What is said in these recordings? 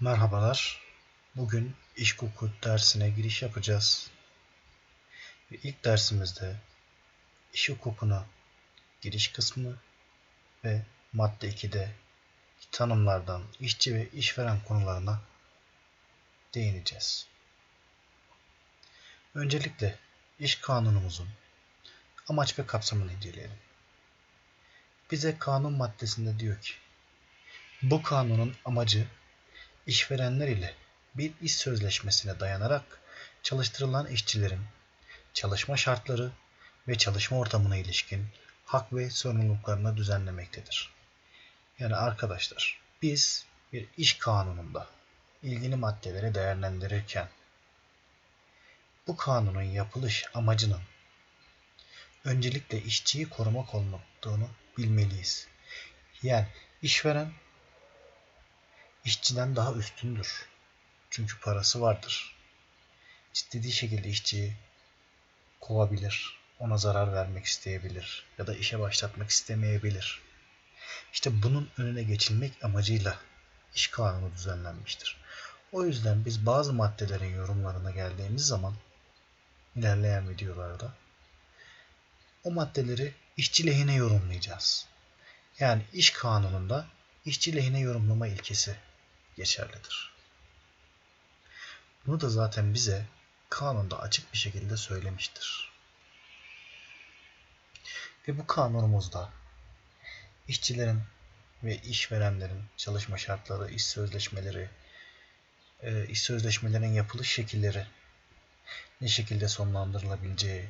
Merhabalar. Bugün iş hukuku dersine giriş yapacağız. Ve ilk dersimizde iş hukukuna giriş kısmı ve madde 2'de tanımlardan işçi ve işveren konularına değineceğiz. Öncelikle iş kanunumuzun amaç ve kapsamını inceleyelim. Bize kanun maddesinde diyor ki, bu kanunun amacı işverenler ile bir iş sözleşmesine dayanarak çalıştırılan işçilerin çalışma şartları ve çalışma ortamına ilişkin hak ve sorumluluklarını düzenlemektedir. Yani arkadaşlar biz bir iş kanununda ilgili maddeleri değerlendirirken bu kanunun yapılış amacının öncelikle işçiyi korumak olduğunu bilmeliyiz. Yani işveren işçiden daha üstündür. Çünkü parası vardır. İstediği şekilde işçiyi kovabilir, ona zarar vermek isteyebilir ya da işe başlatmak istemeyebilir. İşte bunun önüne geçilmek amacıyla iş kanunu düzenlenmiştir. O yüzden biz bazı maddelerin yorumlarına geldiğimiz zaman ilerleyen videolarda o maddeleri işçi lehine yorumlayacağız. Yani iş kanununda işçi lehine yorumlama ilkesi geçerlidir. Bunu da zaten bize kanunda açık bir şekilde söylemiştir. Ve bu kanunumuzda işçilerin ve işverenlerin çalışma şartları, iş sözleşmeleri, e, iş sözleşmelerinin yapılış şekilleri, ne şekilde sonlandırılabileceği,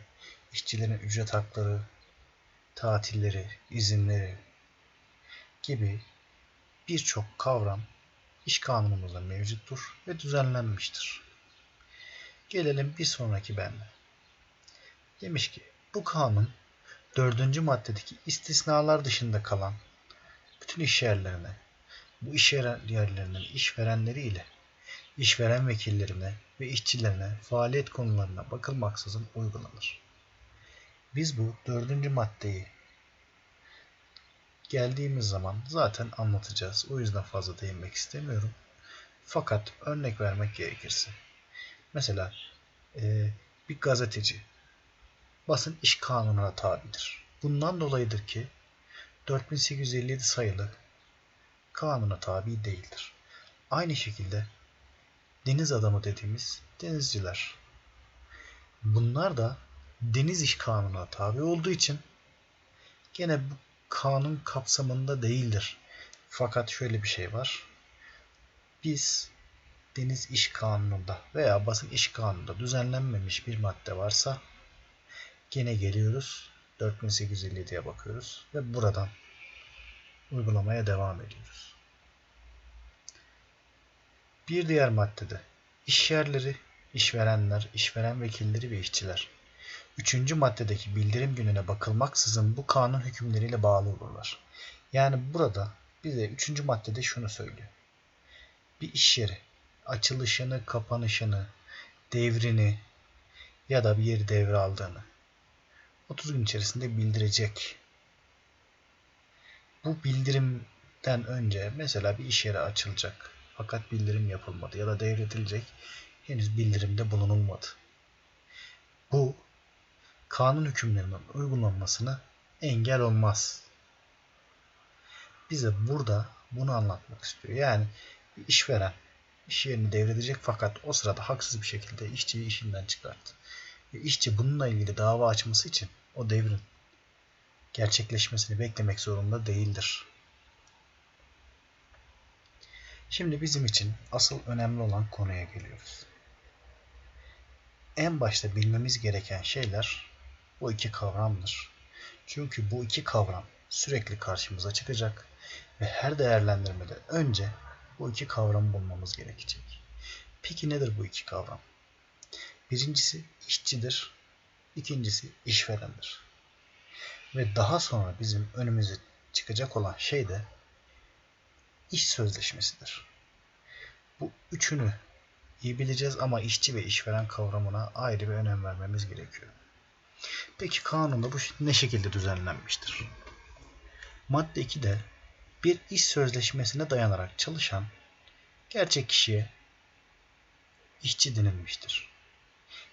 işçilerin ücret hakları, tatilleri, izinleri gibi birçok kavram iş kanunumuzda mevcuttur ve düzenlenmiştir. Gelelim bir sonraki bende. Demiş ki bu kanun dördüncü maddedeki istisnalar dışında kalan bütün iş yerlerine, bu iş yerlerinin işverenleri işveren vekillerine ve işçilerine faaliyet konularına bakılmaksızın uygulanır. Biz bu dördüncü maddeyi geldiğimiz zaman zaten anlatacağız. O yüzden fazla değinmek istemiyorum. Fakat örnek vermek gerekirse. Mesela e, bir gazeteci basın iş kanununa tabidir. Bundan dolayıdır ki 4857 sayılı kanuna tabi değildir. Aynı şekilde deniz adamı dediğimiz denizciler. Bunlar da deniz iş kanununa tabi olduğu için gene bu kanun kapsamında değildir. Fakat şöyle bir şey var. Biz deniz iş kanununda veya basın iş kanununda düzenlenmemiş bir madde varsa gene geliyoruz 4857'ye bakıyoruz ve buradan uygulamaya devam ediyoruz. Bir diğer maddede iş yerleri, işverenler, işveren vekilleri ve işçiler Üçüncü maddedeki bildirim gününe bakılmaksızın bu kanun hükümleriyle bağlı olurlar. Yani burada bize üçüncü maddede şunu söylüyor. Bir iş yeri açılışını, kapanışını, devrini ya da bir yeri devraldığını 30 gün içerisinde bildirecek. Bu bildirimden önce mesela bir iş yeri açılacak fakat bildirim yapılmadı ya da devredilecek henüz bildirimde bulunulmadı. Bu kanun hükümlerinin uygulanmasına engel olmaz. Bize burada bunu anlatmak istiyor. Yani bir işveren iş yerini devredecek fakat o sırada haksız bir şekilde işçiyi işinden çıkarttı. Ve işçi bununla ilgili dava açması için o devrin gerçekleşmesini beklemek zorunda değildir. Şimdi bizim için asıl önemli olan konuya geliyoruz. En başta bilmemiz gereken şeyler bu iki kavramdır. Çünkü bu iki kavram sürekli karşımıza çıkacak ve her değerlendirmede önce bu iki kavramı bulmamız gerekecek. Peki nedir bu iki kavram? Birincisi işçidir, ikincisi işverendir. Ve daha sonra bizim önümüze çıkacak olan şey de iş sözleşmesidir. Bu üçünü iyi bileceğiz ama işçi ve işveren kavramına ayrı bir önem vermemiz gerekiyor. Peki kanunda bu ne şekilde düzenlenmiştir? Madde 2'de bir iş sözleşmesine dayanarak çalışan gerçek kişiye işçi denilmiştir.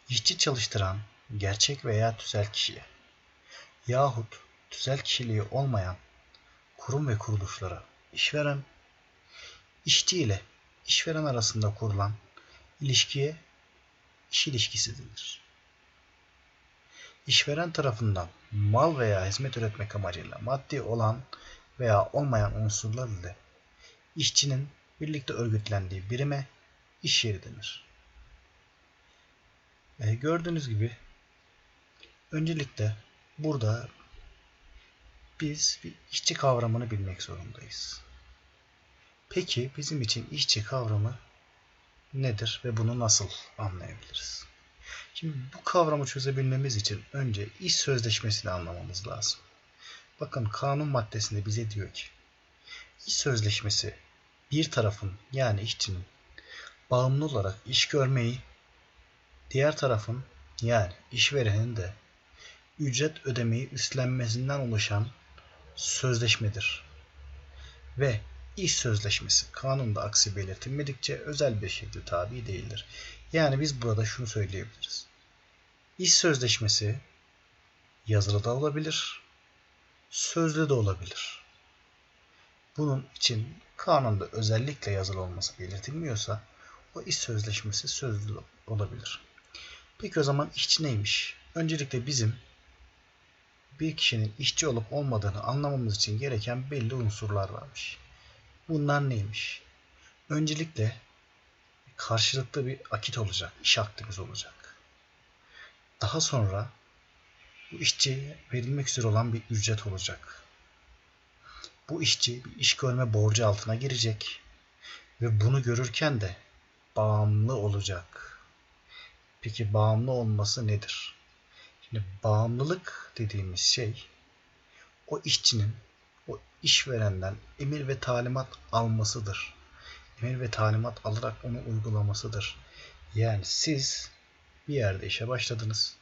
İşçi çalıştıran gerçek veya tüzel kişiye yahut tüzel kişiliği olmayan kurum ve kuruluşlara işveren, işçi ile işveren arasında kurulan ilişkiye iş ilişkisi denir. İşveren tarafından mal veya hizmet üretmek amacıyla maddi olan veya olmayan unsurlar ile işçinin birlikte örgütlendiği birime iş yeri denir. E, gördüğünüz gibi öncelikle burada biz bir işçi kavramını bilmek zorundayız. Peki bizim için işçi kavramı nedir ve bunu nasıl anlayabiliriz? Şimdi bu kavramı çözebilmemiz için önce iş sözleşmesini anlamamız lazım. Bakın kanun maddesinde bize diyor ki iş sözleşmesi bir tarafın yani işçinin bağımlı olarak iş görmeyi diğer tarafın yani işverenin de ücret ödemeyi üstlenmesinden oluşan sözleşmedir. Ve iş sözleşmesi kanunda aksi belirtilmedikçe özel bir şekilde tabi değildir. Yani biz burada şunu söyleyebiliriz. İş sözleşmesi yazılı da olabilir, sözlü de olabilir. Bunun için kanunda özellikle yazılı olması belirtilmiyorsa o iş sözleşmesi sözlü olabilir. Peki o zaman işçi neymiş? Öncelikle bizim bir kişinin işçi olup olmadığını anlamamız için gereken belli unsurlar varmış. Bunlar neymiş? Öncelikle karşılıklı bir akit olacak, iş akdimiz olacak. Daha sonra bu işçiye verilmek üzere olan bir ücret olacak. Bu işçi bir iş görme borcu altına girecek ve bunu görürken de bağımlı olacak. Peki bağımlı olması nedir? Şimdi bağımlılık dediğimiz şey o işçinin o işverenden emir ve talimat almasıdır. Emir ve talimat alarak onu uygulamasıdır. Yani siz bir yerde işe başladınız.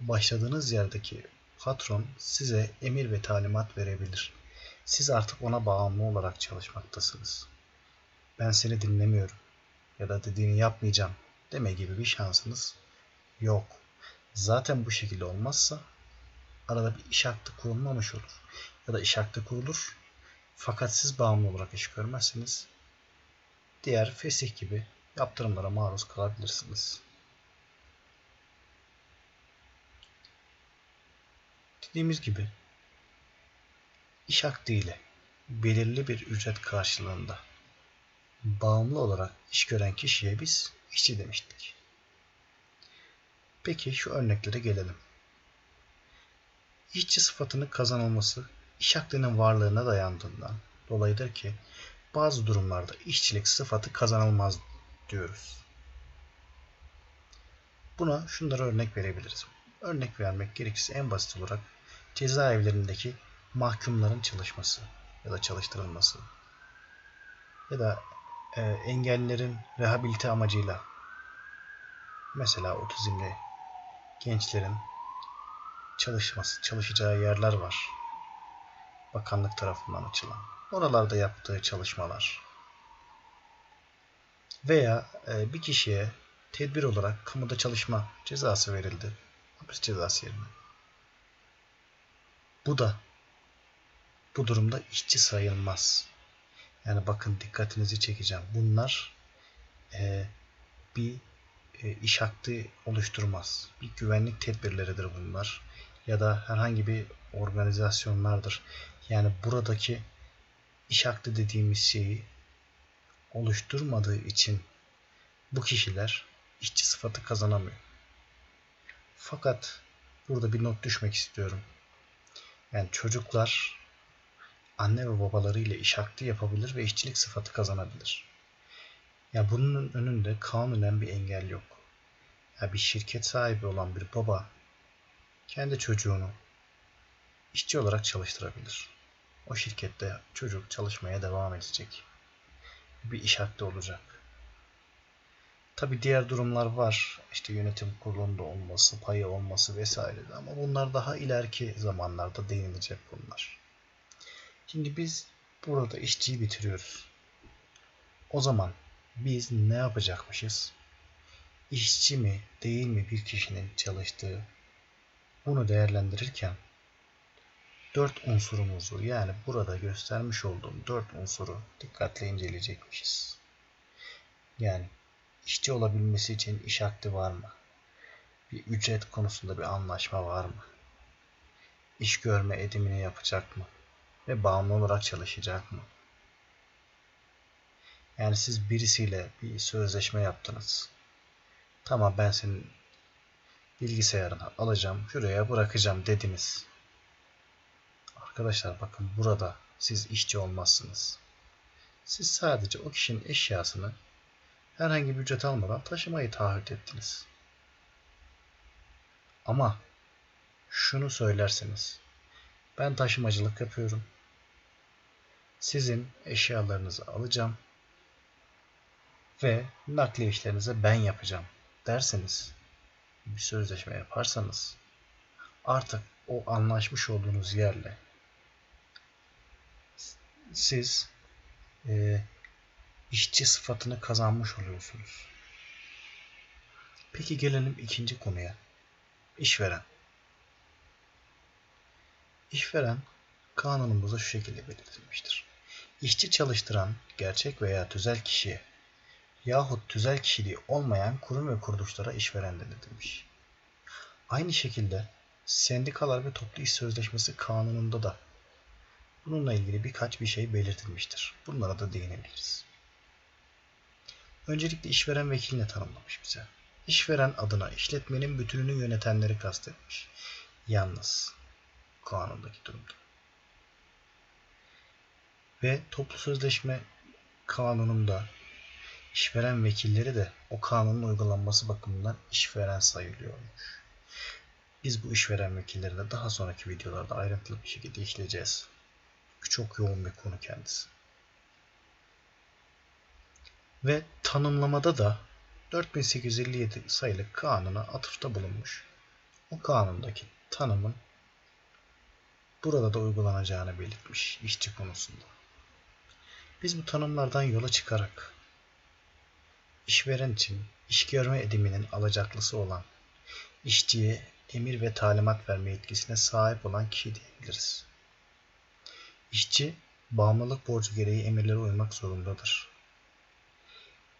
Başladığınız yerdeki patron size emir ve talimat verebilir. Siz artık ona bağımlı olarak çalışmaktasınız. Ben seni dinlemiyorum ya da dediğini yapmayacağım deme gibi bir şansınız yok. Zaten bu şekilde olmazsa arada bir iş hakkı kurulmamış olur. Ya da iş hakkı kurulur fakat siz bağımlı olarak iş görmezseniz diğer fesih gibi yaptırımlara maruz kalabilirsiniz. Dediğimiz gibi iş hakkı ile belirli bir ücret karşılığında bağımlı olarak iş gören kişiye biz işçi demiştik. Peki şu örneklere gelelim. İşçi sıfatını kazanılması iş hakkının varlığına dayandığından dolayıdır ki bazı durumlarda işçilik sıfatı kazanılmaz diyoruz. Buna şunlara örnek verebiliriz. Örnek vermek gerekirse en basit olarak cezaevlerindeki mahkumların çalışması ya da çalıştırılması ya da e, engellilerin rehabilite amacıyla mesela otizmli gençlerin çalışması, çalışacağı yerler var. Bakanlık tarafından açılan. Oralarda yaptığı çalışmalar. Veya e, bir kişiye tedbir olarak kamuda çalışma cezası verildi. Hapis cezası yerine. Bu da bu durumda işçi sayılmaz. Yani bakın dikkatinizi çekeceğim. Bunlar e, bir e, iş hakkı oluşturmaz. Bir güvenlik tedbirleridir bunlar. Ya da herhangi bir organizasyonlardır. Yani buradaki iş hakkı dediğimiz şeyi oluşturmadığı için bu kişiler işçi sıfatı kazanamıyor. Fakat burada bir not düşmek istiyorum. Yani çocuklar anne ve babalarıyla iş hakkı yapabilir ve işçilik sıfatı kazanabilir. Ya bunun önünde kanunen bir engel yok. Ya bir şirket sahibi olan bir baba kendi çocuğunu işçi olarak çalıştırabilir. O şirkette çocuk çalışmaya devam edecek. Bir iş hakkı olacak. Tabi diğer durumlar var. İşte yönetim kurulunda olması, payı olması vesaire. Ama bunlar daha ileriki zamanlarda değinilecek bunlar. Şimdi biz burada işçiyi bitiriyoruz. O zaman biz ne yapacakmışız? İşçi mi değil mi bir kişinin çalıştığı bunu değerlendirirken dört unsurumuzu yani burada göstermiş olduğum dört unsuru dikkatle inceleyecekmişiz. Yani işçi olabilmesi için iş akdi var mı? Bir ücret konusunda bir anlaşma var mı? İş görme edimini yapacak mı? Ve bağımlı olarak çalışacak mı? Yani siz birisiyle bir sözleşme yaptınız. Tamam ben senin bilgisayarını alacağım, şuraya bırakacağım dediniz. Arkadaşlar bakın burada siz işçi olmazsınız. Siz sadece o kişinin eşyasını herhangi bir ücret almadan taşımayı taahhüt ettiniz. Ama şunu söylerseniz ben taşımacılık yapıyorum. Sizin eşyalarınızı alacağım ve nakliye işlerinizi ben yapacağım derseniz bir sözleşme yaparsanız artık o anlaşmış olduğunuz yerle siz e, işçi sıfatını kazanmış oluyorsunuz. Peki gelelim ikinci konuya. İşveren. İşveren kanunumuzda şu şekilde belirtilmiştir. İşçi çalıştıran gerçek veya tüzel kişiye yahut tüzel kişiliği olmayan kurum ve kuruluşlara işveren denilmiş. Aynı şekilde sendikalar ve toplu iş sözleşmesi kanununda da bununla ilgili birkaç bir şey belirtilmiştir. Bunlara da değinebiliriz. Öncelikle işveren vekiline tanımlamış bize. İşveren adına işletmenin bütününü yönetenleri kastetmiş. Yalnız kanundaki durumda. Ve toplu sözleşme kanununda işveren vekilleri de o kanunun uygulanması bakımından işveren sayılıyormuş. Biz bu işveren vekillerini daha sonraki videolarda ayrıntılı bir şekilde işleyeceğiz. Çok yoğun bir konu kendisi. Ve tanımlamada da 4857 sayılı kanuna atıfta bulunmuş. O kanundaki tanımın burada da uygulanacağını belirtmiş işçi konusunda. Biz bu tanımlardan yola çıkarak işveren için iş görme ediminin alacaklısı olan işçiye emir ve talimat verme yetkisine sahip olan kişi diyebiliriz. İşçi bağımlılık borcu gereği emirlere uymak zorundadır.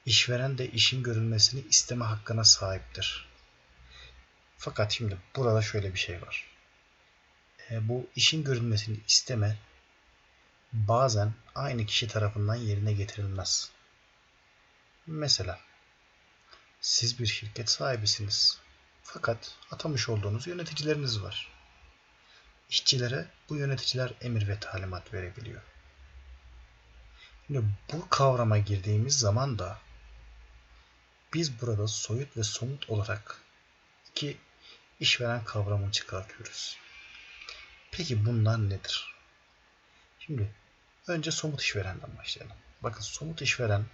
İşveren de işin görülmesini isteme hakkına sahiptir. Fakat şimdi burada şöyle bir şey var. E, bu işin görülmesini isteme bazen aynı kişi tarafından yerine getirilmez. Mesela siz bir şirket sahibisiniz. Fakat atamış olduğunuz yöneticileriniz var. İşçilere bu yöneticiler emir ve talimat verebiliyor. Şimdi bu kavrama girdiğimiz zaman da biz burada soyut ve somut olarak iki işveren kavramını çıkartıyoruz. Peki bunlar nedir? Şimdi önce somut işverenden başlayalım. Bakın somut işveren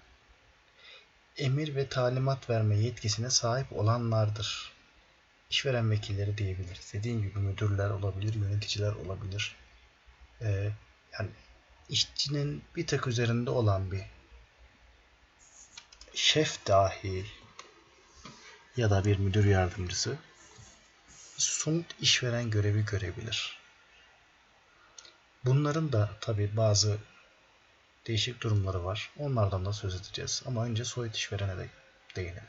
emir ve talimat verme yetkisine sahip olanlardır. İşveren vekilleri diyebiliriz. Dediğim gibi müdürler olabilir, yöneticiler olabilir. Ee, yani işçinin bir tek üzerinde olan bir şef dahil ya da bir müdür yardımcısı somut işveren görevi görebilir. Bunların da tabi bazı değişik durumları var. Onlardan da söz edeceğiz. Ama önce soyut işverene de değinelim.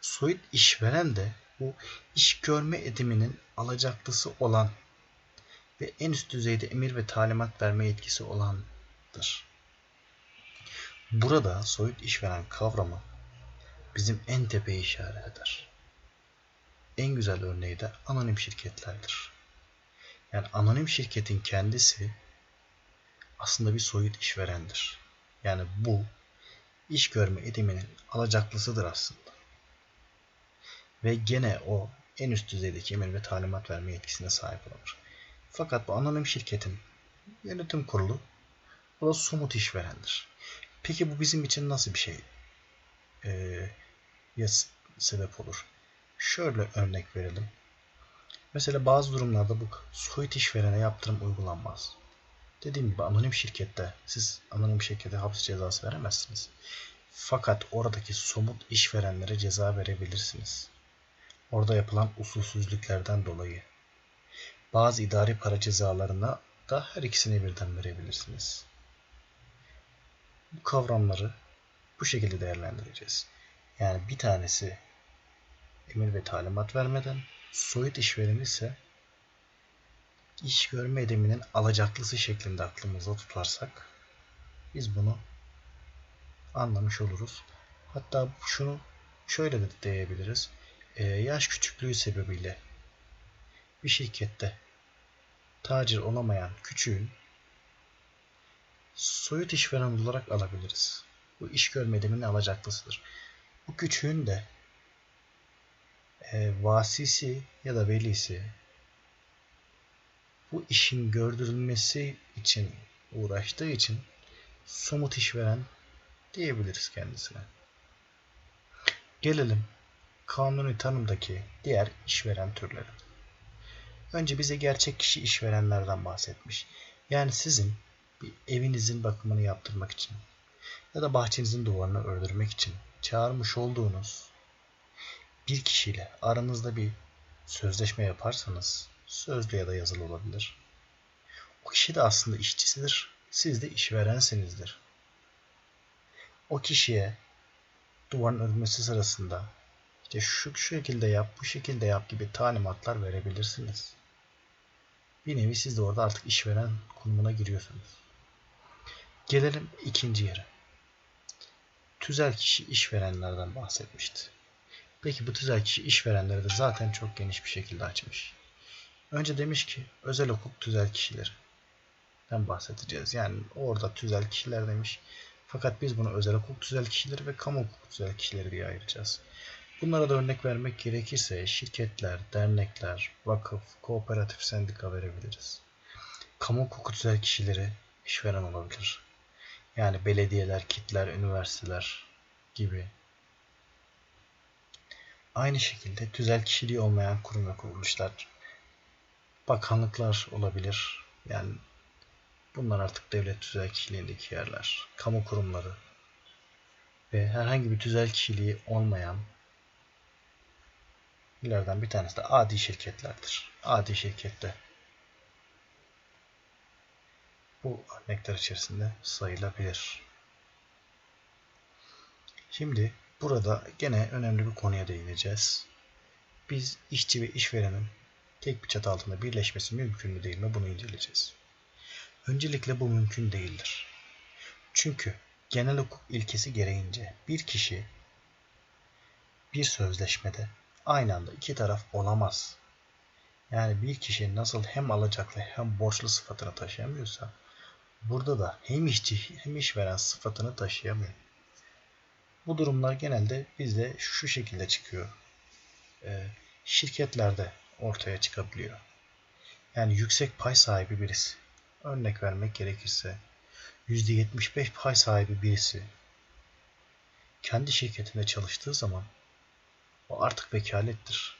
Soyut işveren de bu iş görme ediminin alacaklısı olan ve en üst düzeyde emir ve talimat verme yetkisi olandır. Burada soyut işveren kavramı bizim en tepeyi işaret eder. En güzel örneği de anonim şirketlerdir. Yani anonim şirketin kendisi aslında bir soyut işverendir. Yani bu iş görme ediminin alacaklısıdır aslında. Ve gene o en üst düzeydeki emir ve talimat verme yetkisine sahip olur. Fakat bu anonim şirketin yönetim kurulu o da somut işverendir. Peki bu bizim için nasıl bir şey ee, ya sebep olur? Şöyle örnek verelim. Mesela bazı durumlarda bu soyut işverene yaptırım uygulanmaz. Dediğim gibi anonim şirkette siz anonim şirkete hapis cezası veremezsiniz. Fakat oradaki somut işverenlere ceza verebilirsiniz. Orada yapılan usulsüzlüklerden dolayı. Bazı idari para cezalarına da her ikisini birden verebilirsiniz. Bu kavramları bu şekilde değerlendireceğiz. Yani bir tanesi emir ve talimat vermeden, soyut işvereni ise iş görme edeminin alacaklısı şeklinde aklımızda tutarsak biz bunu anlamış oluruz. Hatta şunu şöyle de diyebiliriz. Ee, yaş küçüklüğü sebebiyle bir şirkette tacir olamayan küçüğün soyut işveren olarak alabiliriz. Bu iş görme edemini alacaklısıdır. Bu küçüğün de e, vasisi ya da velisi bu işin gördürülmesi için uğraştığı için somut işveren diyebiliriz kendisine. Gelelim kanuni tanımdaki diğer işveren türleri. Önce bize gerçek kişi işverenlerden bahsetmiş. Yani sizin bir evinizin bakımını yaptırmak için ya da bahçenizin duvarını ördürmek için çağırmış olduğunuz bir kişiyle aranızda bir sözleşme yaparsanız sözlü ya da yazılı olabilir. O kişi de aslında işçisidir. Siz de işverensinizdir. O kişiye duvarın örülmesi sırasında işte şu şekilde yap, bu şekilde yap gibi talimatlar verebilirsiniz. Bir nevi siz de orada artık işveren konumuna giriyorsunuz. Gelelim ikinci yere. Tüzel kişi işverenlerden bahsetmişti. Peki bu tüzel kişi işverenleri de zaten çok geniş bir şekilde açmış. Önce demiş ki özel hukuk tüzel kişilerden bahsedeceğiz. Yani orada tüzel kişiler demiş. Fakat biz bunu özel hukuk tüzel kişileri ve kamu hukuk tüzel kişileri diye ayıracağız. Bunlara da örnek vermek gerekirse şirketler, dernekler, vakıf, kooperatif, sendika verebiliriz. Kamu hukuku tüzel kişileri işveren olabilir. Yani belediyeler, kitler, üniversiteler gibi. Aynı şekilde tüzel kişiliği olmayan kurum ve kuruluşlar, bakanlıklar olabilir. Yani bunlar artık devlet tüzel kişiliğindeki yerler. Kamu kurumları ve herhangi bir tüzel kişiliği olmayan ilerden bir tanesi de adi şirketlerdir. Adi şirkette bu örnekler içerisinde sayılabilir. Şimdi burada gene önemli bir konuya değineceğiz. Biz işçi ve işverenin tek bir çatı altında birleşmesi mümkün mü değil mi bunu inceleyeceğiz. Öncelikle bu mümkün değildir. Çünkü genel hukuk ilkesi gereğince bir kişi bir sözleşmede aynı anda iki taraf olamaz. Yani bir kişi nasıl hem alacaklı hem borçlu sıfatını taşıyamıyorsa burada da hem işçi hem işveren sıfatını taşıyamıyor. Bu durumlar genelde bizde şu şekilde çıkıyor. Ee, şirketlerde ortaya çıkabiliyor. Yani yüksek pay sahibi birisi. Örnek vermek gerekirse %75 pay sahibi birisi kendi şirketinde çalıştığı zaman o artık vekalettir.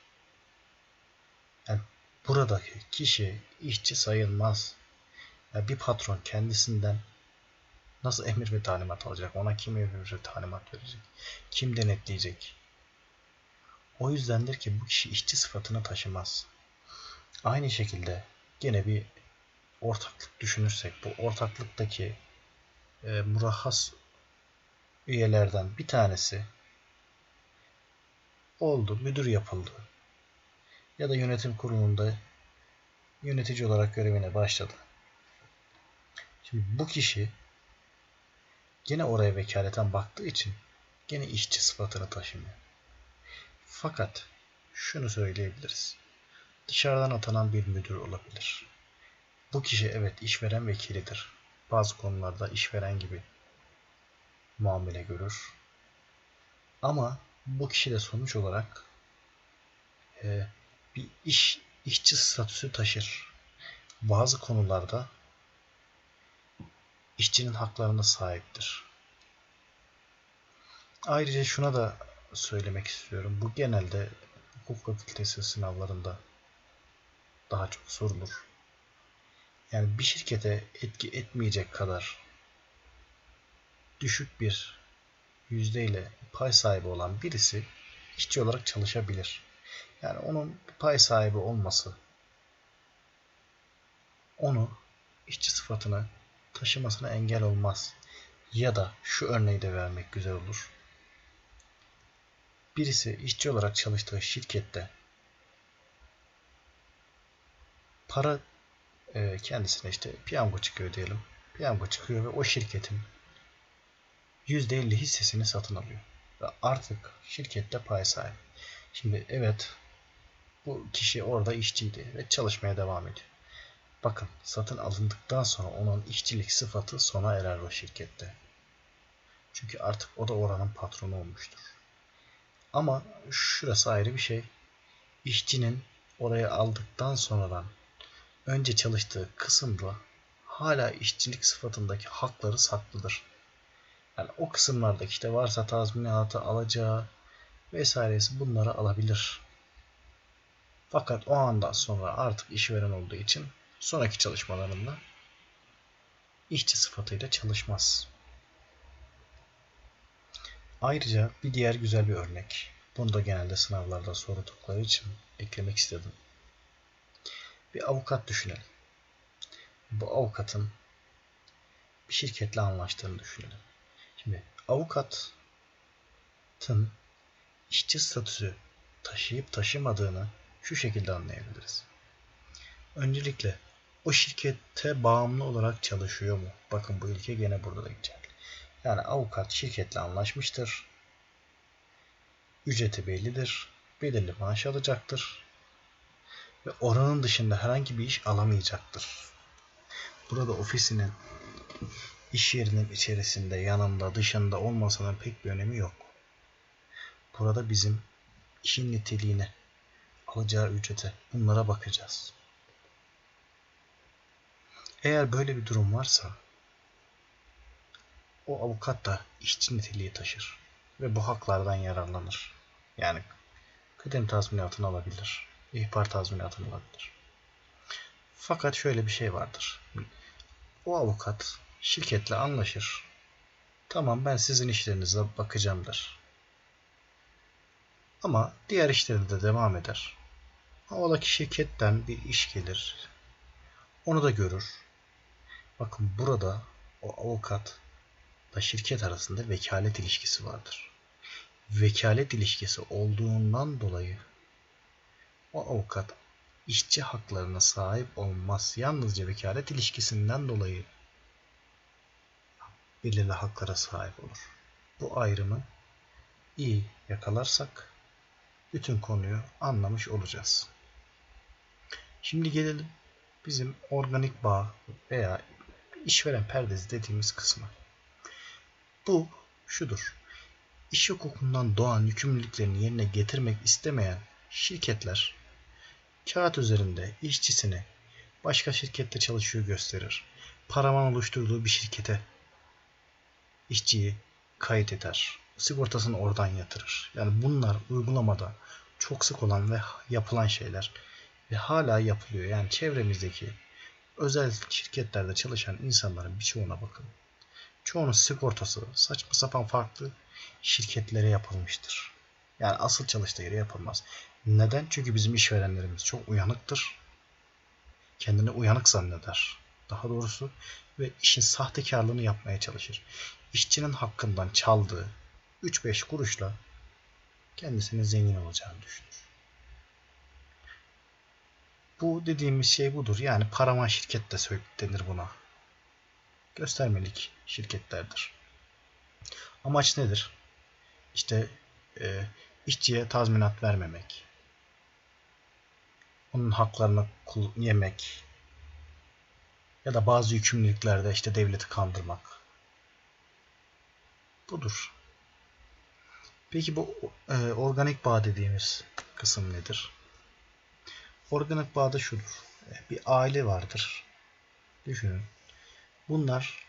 Yani buradaki kişi işçi sayılmaz. Yani bir patron kendisinden nasıl emir ve talimat alacak? Ona kim emir ve talimat verecek? Kim denetleyecek? O yüzdendir ki bu kişi işçi sıfatını taşımaz. Aynı şekilde gene bir ortaklık düşünürsek bu ortaklıktaki e, murahhas üyelerden bir tanesi oldu, müdür yapıldı. Ya da yönetim kurulunda yönetici olarak görevine başladı. Şimdi bu kişi gene oraya vekaleten baktığı için gene işçi sıfatını taşımıyor. Fakat şunu söyleyebiliriz. Dışarıdan atanan bir müdür olabilir. Bu kişi evet işveren vekilidir. Bazı konularda işveren gibi muamele görür. Ama bu kişi de sonuç olarak e, bir iş işçi statüsü taşır. Bazı konularda işçinin haklarına sahiptir. Ayrıca şuna da söylemek istiyorum. Bu genelde hukuk fakültesi sınavlarında daha çok sorulur. Yani bir şirkete etki etmeyecek kadar düşük bir yüzdeyle pay sahibi olan birisi işçi olarak çalışabilir. Yani onun pay sahibi olması onu işçi sıfatını taşımasına engel olmaz. Ya da şu örneği de vermek güzel olur. Birisi işçi olarak çalıştığı şirkette para e, kendisine işte piyango çıkıyor diyelim. Piyango çıkıyor ve o şirketin %50 hissesini satın alıyor. Ve artık şirkette pay sahibi. Şimdi evet bu kişi orada işçiydi ve çalışmaya devam ediyor. Bakın satın alındıktan sonra onun işçilik sıfatı sona erer o şirkette. Çünkü artık o da oranın patronu olmuştur. Ama şurası ayrı bir şey. İşçinin oraya aldıktan sonradan önce çalıştığı kısımda hala işçilik sıfatındaki hakları saklıdır. Yani o kısımlardaki işte varsa tazminatı alacağı vesairesi bunları alabilir. Fakat o andan sonra artık işveren olduğu için sonraki çalışmalarında işçi sıfatıyla çalışmaz. Ayrıca bir diğer güzel bir örnek. Bunu da genelde sınavlarda sordukları için eklemek istedim. Bir avukat düşünelim. Bu avukatın bir şirketle anlaştığını düşünelim. Şimdi avukatın işçi statüsü taşıyıp taşımadığını şu şekilde anlayabiliriz. Öncelikle o şirkette bağımlı olarak çalışıyor mu? Bakın bu ilke gene burada da geçerli. Yani avukat şirketle anlaşmıştır. Ücreti bellidir. Belirli maaş alacaktır. Ve oranın dışında herhangi bir iş alamayacaktır. Burada ofisinin iş yerinin içerisinde, yanında, dışında olmasının pek bir önemi yok. Burada bizim işin niteliğine, alacağı ücrete bunlara bakacağız. Eğer böyle bir durum varsa o avukat da işçi niteliği taşır ve bu haklardan yararlanır. Yani kıdem tazminatını alabilir, ihbar tazminatını alabilir. Fakat şöyle bir şey vardır. O avukat şirketle anlaşır. Tamam ben sizin işlerinize bakacağımdır. Ama diğer işlerinde de devam eder. Oradaki şirketten bir iş gelir. Onu da görür. Bakın burada o avukat da şirket arasında vekalet ilişkisi vardır. Vekalet ilişkisi olduğundan dolayı o avukat işçi haklarına sahip olmaz. Yalnızca vekalet ilişkisinden dolayı belirli haklara sahip olur. Bu ayrımı iyi yakalarsak bütün konuyu anlamış olacağız. Şimdi gelelim bizim organik bağ veya işveren perdesi dediğimiz kısmı. Bu şudur. İş hukukundan doğan yükümlülüklerini yerine getirmek istemeyen şirketler kağıt üzerinde işçisini başka şirkette çalışıyor gösterir. Paravan oluşturduğu bir şirkete işçiyi kayıt eder. Sigortasını oradan yatırır. Yani bunlar uygulamada çok sık olan ve yapılan şeyler ve hala yapılıyor. Yani çevremizdeki özel şirketlerde çalışan insanların birçoğuna bakın. Çoğunun sigortası saçma sapan farklı şirketlere yapılmıştır. Yani asıl çalıştığı yere yapılmaz. Neden? Çünkü bizim işverenlerimiz çok uyanıktır. Kendini uyanık zanneder. Daha doğrusu ve işin sahtekarlığını yapmaya çalışır. İşçinin hakkından çaldığı 3-5 kuruşla kendisinin zengin olacağını düşünür. Bu dediğimiz şey budur. Yani paravan şirket de denir buna. Göstermelik şirketlerdir. Amaç nedir? İşte e, işçiye tazminat vermemek, onun haklarını yemek ya da bazı yükümlülüklerde işte devleti kandırmak. Budur. Peki bu e, organik bağ dediğimiz kısım nedir? Organik bağda şudur. E, bir aile vardır. Düşünün. Bunlar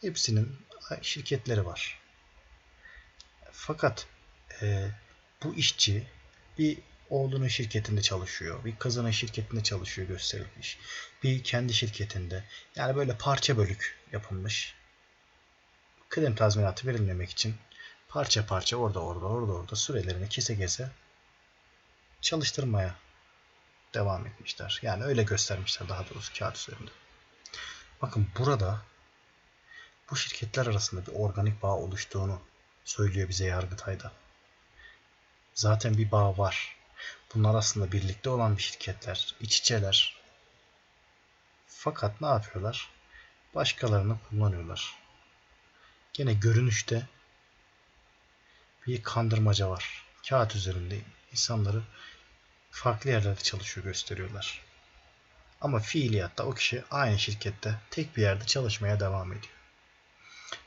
hepsinin şirketleri var. Fakat e, bu işçi bir oğlunun şirketinde çalışıyor. Bir kızının şirketinde çalışıyor gösterilmiş. Bir kendi şirketinde. Yani böyle parça bölük yapılmış. Kıdem tazminatı verilmemek için parça parça orada orada orada orada sürelerini kese kese çalıştırmaya devam etmişler. Yani öyle göstermişler daha doğrusu kağıt üzerinde. Bakın burada bu şirketler arasında bir organik bağ oluştuğunu söylüyor bize Yargıtay'da. Zaten bir bağ var. Bunlar aslında birlikte olan bir şirketler, iç içeler. Fakat ne yapıyorlar? Başkalarını kullanıyorlar. Gene görünüşte bir kandırmaca var. Kağıt üzerinde insanları farklı yerlerde çalışıyor gösteriyorlar. Ama fiiliyatta o kişi aynı şirkette tek bir yerde çalışmaya devam ediyor.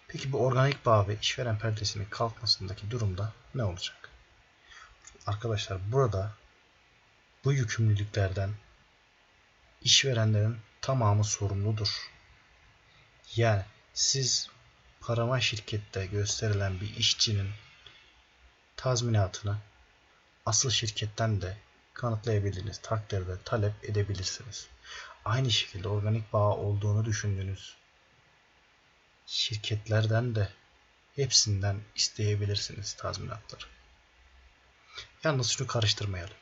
Peki bu organik bağ ve işveren perdesinin kalkmasındaki durumda ne olacak? Arkadaşlar burada bu yükümlülüklerden işverenlerin tamamı sorumludur. Yani siz parama şirkette gösterilen bir işçinin tazminatını asıl şirketten de kanıtlayabildiğiniz takdirde talep edebilirsiniz. Aynı şekilde organik bağ olduğunu düşündüğünüz şirketlerden de hepsinden isteyebilirsiniz tazminatları. Yalnız şunu karıştırmayalım.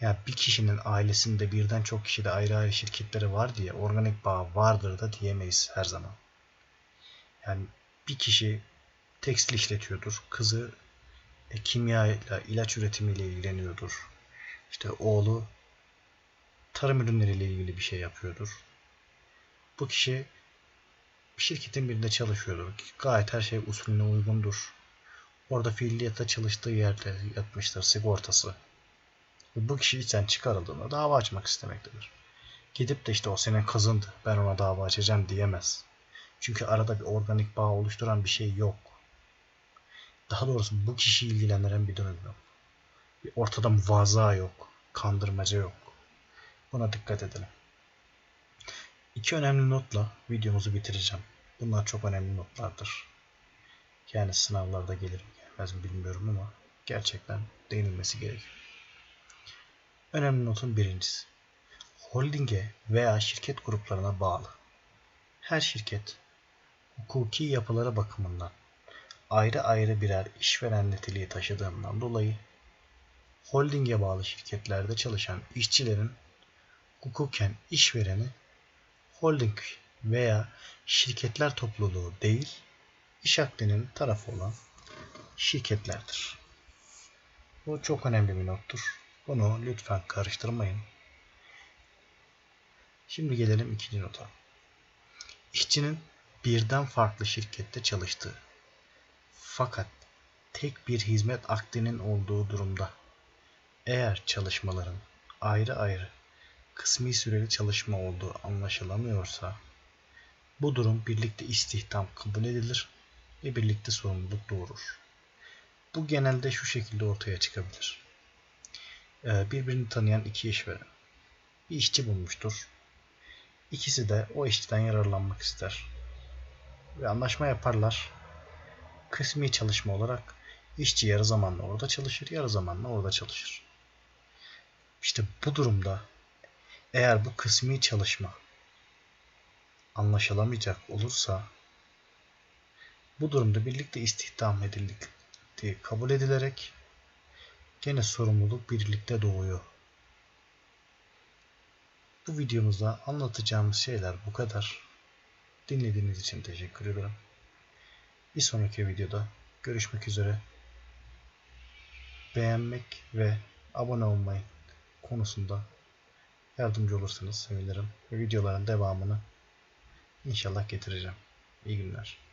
Yani bir kişinin ailesinde birden çok kişide ayrı ayrı şirketleri var diye organik bağ vardır da diyemeyiz her zaman. Yani bir kişi tekstil işletiyordur. Kızı e, kimya ile ilaç üretimiyle ilgileniyordur. İşte oğlu tarım ürünleriyle ilgili bir şey yapıyordur. Bu kişi şirketin birinde çalışıyordur. Gayet her şey usulüne uygundur. Orada fiiliyata çalıştığı yerde yatmıştır sigortası. Bu kişi içten çıkarıldığında dava açmak istemektedir. Gidip de işte o senin kızındı ben ona dava açacağım diyemez. Çünkü arada bir organik bağ oluşturan bir şey yok. Daha doğrusu bu kişiyi ilgilendiren bir durum yok. Bir ortada muvaza yok. Kandırmaca yok. Buna dikkat edelim. İki önemli notla videomuzu bitireceğim. Bunlar çok önemli notlardır. Yani sınavlarda gelir mi gelmez mi bilmiyorum ama gerçekten değinilmesi gerekiyor. Önemli notun birincisi. Holdinge veya şirket gruplarına bağlı. Her şirket hukuki yapıları bakımından ayrı ayrı birer işveren niteliği taşıdığından dolayı holdinge bağlı şirketlerde çalışan işçilerin hukuken işvereni holding veya şirketler topluluğu değil, iş akdinin tarafı olan şirketlerdir. Bu çok önemli bir nottur. Bunu lütfen karıştırmayın. Şimdi gelelim ikinci nota. İşçinin birden farklı şirkette çalıştığı fakat tek bir hizmet akdinin olduğu durumda eğer çalışmaların ayrı ayrı kısmi süreli çalışma olduğu anlaşılamıyorsa bu durum birlikte istihdam kabul edilir ve birlikte sorumluluk doğurur. Bu genelde şu şekilde ortaya çıkabilir. Ee, birbirini tanıyan iki işveren bir işçi bulmuştur. İkisi de o işçiden yararlanmak ister. Ve anlaşma yaparlar. Kısmi çalışma olarak işçi yarı zamanla orada çalışır, yarı zamanla orada çalışır. İşte bu durumda eğer bu kısmi çalışma anlaşılamayacak olursa bu durumda birlikte istihdam edildiği kabul edilerek gene sorumluluk birlikte doğuyor. Bu videomuzda anlatacağımız şeyler bu kadar. Dinlediğiniz için teşekkür ederim. Bir sonraki videoda görüşmek üzere. Beğenmek ve abone olmayı konusunda yardımcı olursanız sevinirim. Videoların devamını inşallah getireceğim. İyi günler.